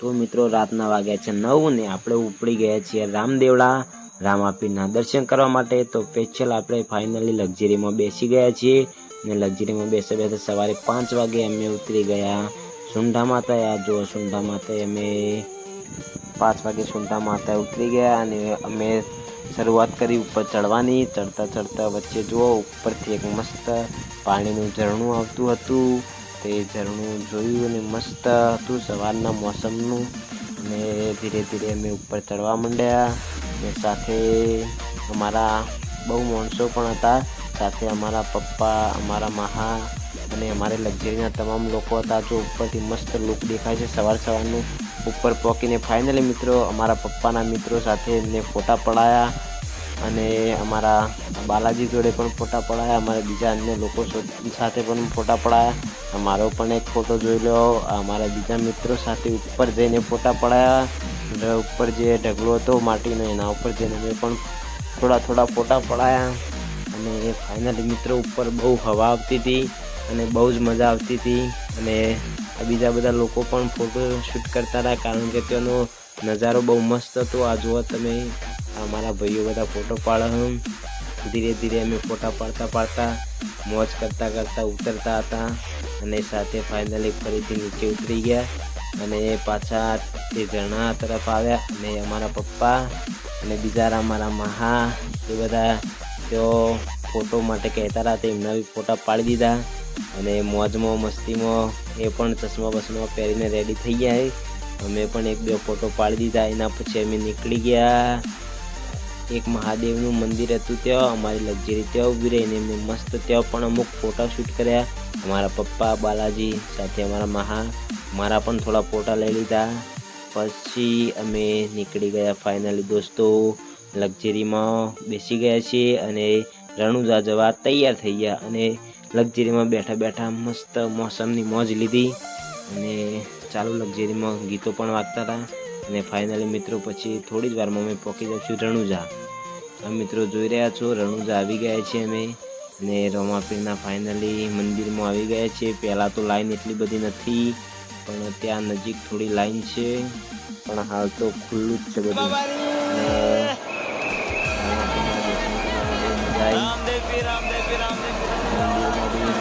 તો મિત્રો, રાતના વાગ્યા છે નવ ને આપણે ઉપડી ગયા છીએ રામદેવડા. રામાપીરના દર્શન કરવા માટે. તો પેચલ આપણે ફાઇનલી લક્ઝરીમાં બેસી ગયા છીએ. ને લક્ઝરીમાં બેસા બેસા સવારે પાંચ વાગે અમે ઉતરી ગયા. સુંઢા માતા જો સુંઢા માતા અમે પાંચ વાગે સુંઢા માતા ઉતરી ગયા અને અમે શરૂઆત કરી ઉપર ચડવાની. ચડતા ચડતા વચ્ચે જુઓ ઉપરથી એક મસ્ત પાણીનું ઝરણું આવતું હતું. તે ઝરણું જોયું અને મસ્ત હતું સવારના મોસમનું. અને ધીરે ધીરે અમે ઉપર ચડવા માંડ્યા. અને સાથે અમારા બહુ માણસો પણ હતા. સાથે અમારા પપ્પા, અમારા મહા અને અમારે લક્ઝરીના તમામ લોકો હતા જો ઉપરથી મસ્ત લુક દેખાય છે સવાર સવારનું. ઉપર પહોંચીને ફાઇનલી મિત્રો અમારા પપ્પાના મિત્રો સાથે એમને ફોટા પડાયા. અને અમારા બાલાજી જોડે પણ ફોટા પડાયા. અમારા બીજા અન્ય લોકો સાથે પણ ફોટા પડાયા. અમારો પણ એક ફોટો જોઈ લો. અમારા બીજા મિત્રો સાથે ઉપર જઈને ફોટા પડાયા. ઉપર જે ઢગલો હતો માટીનો, એના ઉપર જઈને મેં પણ થોડા થોડા ફોટા પડાયા. અને ફાઇનલી મિત્રો ઉપર બહુ હવા આવતી હતી અને બહુ જ મજા આવતી હતી. અને બીજા બધા લોકો પણ ફોટો શૂટ કરતા હતા કારણ કે તેનો નજારો બહુ મસ્ત હતો. આ જુઓ તમે અમારા ભાઈઓ બધા ફોટો પાડો. ધીરે ધીરે અમે ફોટા પાડતા પાડતા, મોજ કરતા કરતા ઉતરતા હતા. અને સાથે ફાઇનલી ફરીથી નીચે ઉતરી ગયા અને પાછા તે ઝરણા તરફ આવ્યા અને અમારા પપ્પા અને બીજા અમારા મહા એ બધા તેઓ ફોટો માટે કહેતા હતા તે એમના બી ફોટા પાડી દીધા અને મોજમાં, મસ્તીમાં એ પણ ચશ્મા બસમા પહેરીને રેડી થઈ ગયા અમે પણ એક બે ફોટો પાડી દીધા. એના પછી અમે નીકળી ગયા એક મહાદેવનું મંદિર હતું ત્યાં. અમારી લક્ઝરી ત્યાં ઊભી રહીને મેં મસ્ત ત્યાં પણ અમુક ફોટા શૂટ કર્યા. અમારા પપ્પા, બાલાજી, સાથે અમારા મહા, મારા પણ થોડા ફોટા લઈ લીધા. પછી અમે નીકળી ગયા ફાઇનલી દોસ્તો. લક્ઝરીમાં બેસી ગયા છીએ અને રણુજા જવા તૈયાર થઈ ગયા અને લક્ઝરીમાં બેઠા બેઠા મસ્ત મોસમની મોજ લીધી. અને ચાલુ લક્ઝરીમાં ગીતો પણ વાગતા હતા. અને ફાઇનલી મિત્રો પછી થોડી જ વારમાં અમે પહોંચી જઈશું રણુજા. આ મિત્રો જોઈ રહ્યા છો રણુજા આવી ગયા છીએ અમે. અને રમાપીરના ફાઇનલી મંદિરમાં આવી ગયા છીએ પહેલાં તો લાઈન એટલી બધી નથી પણ ત્યાં નજીક થોડી લાઈન છે. પણ હાલ તો ખુલ્લું જ છે બધું. મંદિરમાં બી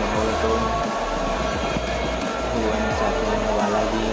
માહોલ હતો. સાથે વાલાજી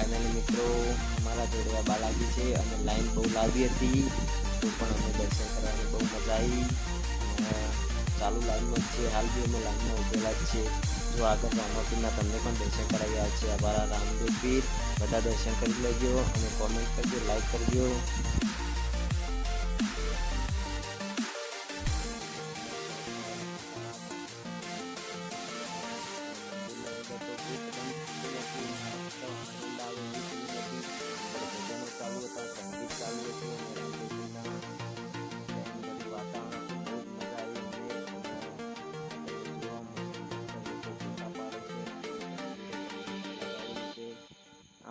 ફાઇનલી મિત્રો અમારા જોડે આ બાલાજી છે અને લાઈન બહુ લાંબી હતી, તો પણ અમે દર્શન કરવાની બહુ મજા આવી. ચાલુ લાઈનમાં જ છે, હાલ બી અમે લાઈનમાં ઉભેલા જ છે. જો આગળ રામાપીરના તમને પણ દર્શન કરાવ્યા છે, અમારા રામદેવ પીર. બધા દર્શન કરી લેજો અને કોમેન્ટ કરજો લાઈક કરજો.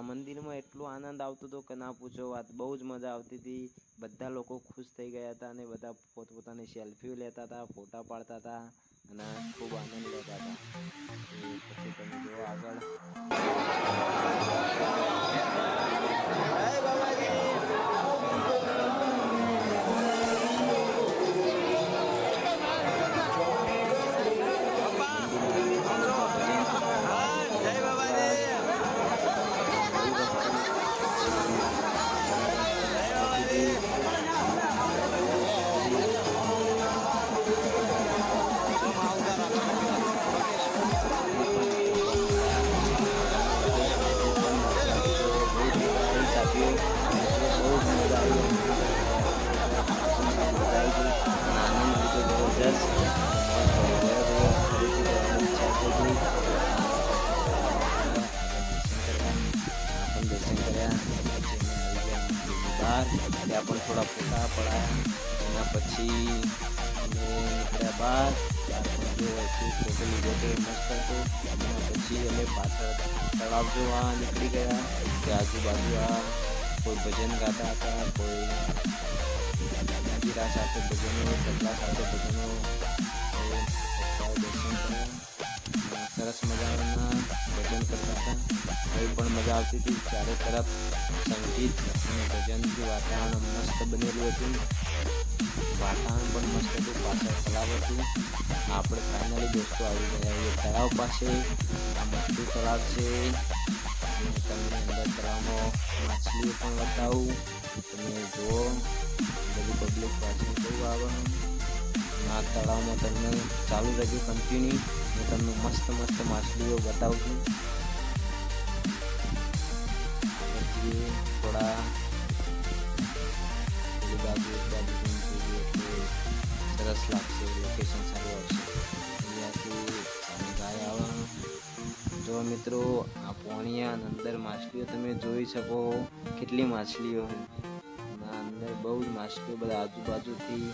મંદિરમાં એટલો આનંદ આવતો હતો કે ના પૂછો વાત, બહુ જ મજા આવતી હતી. બધા લોકો ખુશ થઈ ગયા હતા અને બધા પોતપોતાની સેલ્ફીઓ લેતા હતા, ફોટા પાડતા હતા અને ખૂબ આનંદ લેતા હતા. ત્યાં પણ થોડા ફોટા પડાયા એના પછી અમે બાદ ફોટો પછી અમે પાછળ તળાવ જોવા નીકળી ગયા કે આજુબાજુ આ કોઈ ભજન ગાતા હતા કોઈ મંદિરા સાથે ભજનો તબલા સાથે ભજનો એ ભક્તોએ દર્શન કર્યા અને સરસ મજાના ભજન કરતા હતા એ પણ મજા આવતી હતી ચારે તરફ સંગીત અને ભજનથી વાતાવરણ મસ્ત બનેલું હતું વાતાવરણ પણ મસ્ત હતું પાછળ તળાવ હતું આપણે ફાઇનલી દોસ્તો આવી ગયા એ તળાવ પાસે આ મોટું તળાવ છે અને તમને અંદર તળાવમાં માછલીઓ પણ બતાવું તળાવમાં તમને ચાલુ રહેજો કન્ટિન્યુ હું તમને મસ્ત મસ્ત માછલીઓ બતાવું છું. થોડા સરસ લાગશે લોકેશન સારું આવશે. અહીંયાથી ગાય આવે. જો મિત્રો, આ પોણિયા અંદર માછલીઓ તમે જોઈ શકો. કેટલી માછલીઓ અંદર બહુ જ માસ્ટર બધા આજુબાજુથી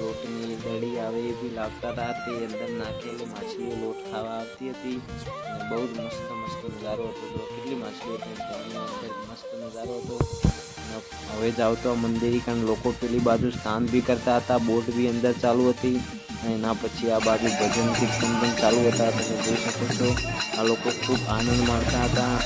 લોટની દડી આવે એ બી લાવતા હતા. તે અંદર નાખેલી માછલીઓ લોટ ખાવા આવતી હતી. બહુ જ મસ્ત મસ્ત નજારો હતો. તો કેટલી માછલીઓ અંદર મસ્ત નજારો હતો. હવે જાઓ તો મંદિરી કારણ લોકો પેલી બાજુ સ્નાન બી કરતા હતા. બોટ બી અંદર ચાલુ હતી. એના પછી આ બાજુ ભજન કીર્તન પણ ચાલુ હતા. તમે જોઈ શકો છો. આ લોકો ખૂબ આનંદ માણતા હતા.